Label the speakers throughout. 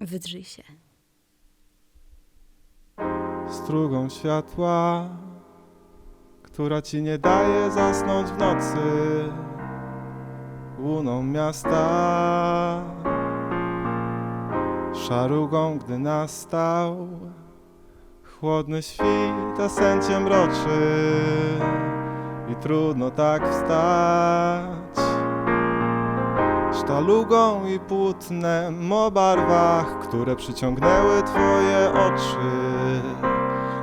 Speaker 1: Wydrzyj się.
Speaker 2: strugą światła, która ci nie daje zasnąć w nocy, łuną miasta, szarugą, gdy nastał chłodny świt, a sen cię mroczy i trudno tak wstać. Sztalugą i płótnem o barwach, które przyciągnęły twoje oczy,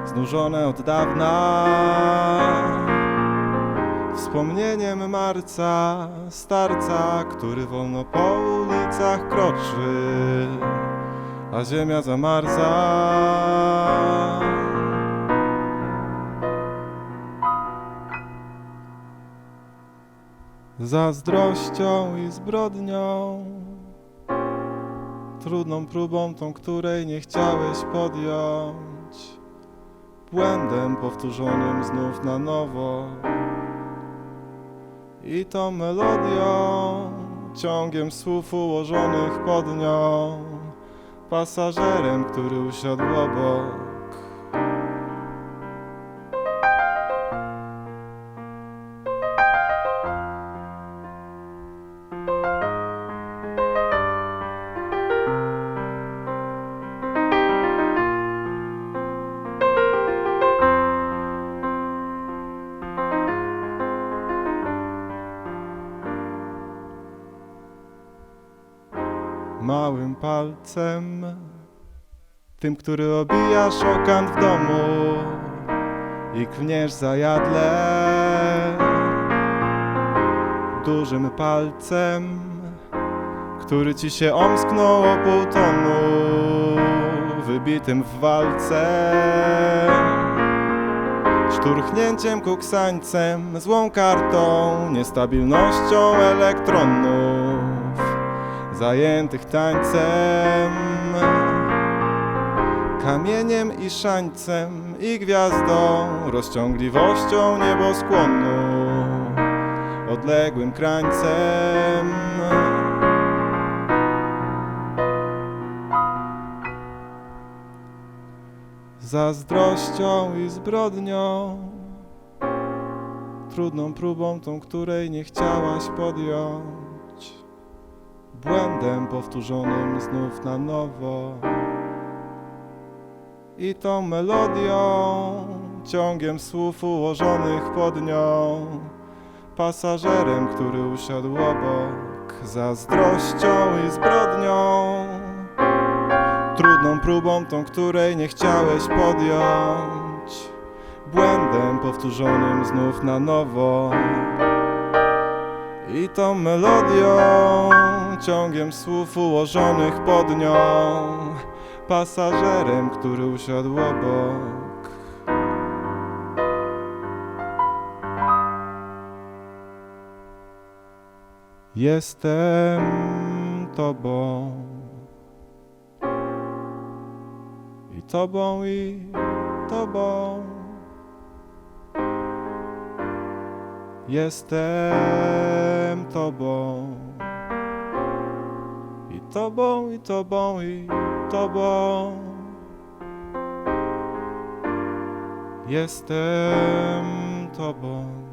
Speaker 2: znużone od dawna. Wspomnieniem marca, starca, który wolno po ulicach kroczy, a ziemia zamarza. Zazdrością i zbrodnią Trudną próbą, tą której nie chciałeś podjąć. Błędem powtórzonym znów na nowo. I tą melodią Ciągiem słów ułożonych pod nią Pasażerem, który usiadł obok małym palcem, tym, który obijasz okant w domu i kwniesz zajadle. Dużym palcem, który ci się omsknął o pół tonu, wybitym w walce. Szturchnięciem kuksańcem, złą kartą, niestabilnością elektronów zajętych tańcem, kamieniem i szańcem i gwiazdą, rozciągliwością nieboskłonu, odległym krańcem. Zazdrością i zbrodnią, trudną próbą, tą której nie chciałaś podjąć błędem powtórzonym znów na nowo. I tą melodią, ciągiem słów ułożonych pod nią, pasażerem, który usiadł obok, zazdrością i zbrodnią, trudną próbą, tą której nie chciałeś podjąć, błędem powtórzonym znów na nowo. I tą melodią, ciągiem słów ułożonych pod nią, pasażerem, który usiadł obok. Jestem tobą. I tobą, i tobą. Jestem tobą. Tobą, i tobą, i tobą. Jestem tobą.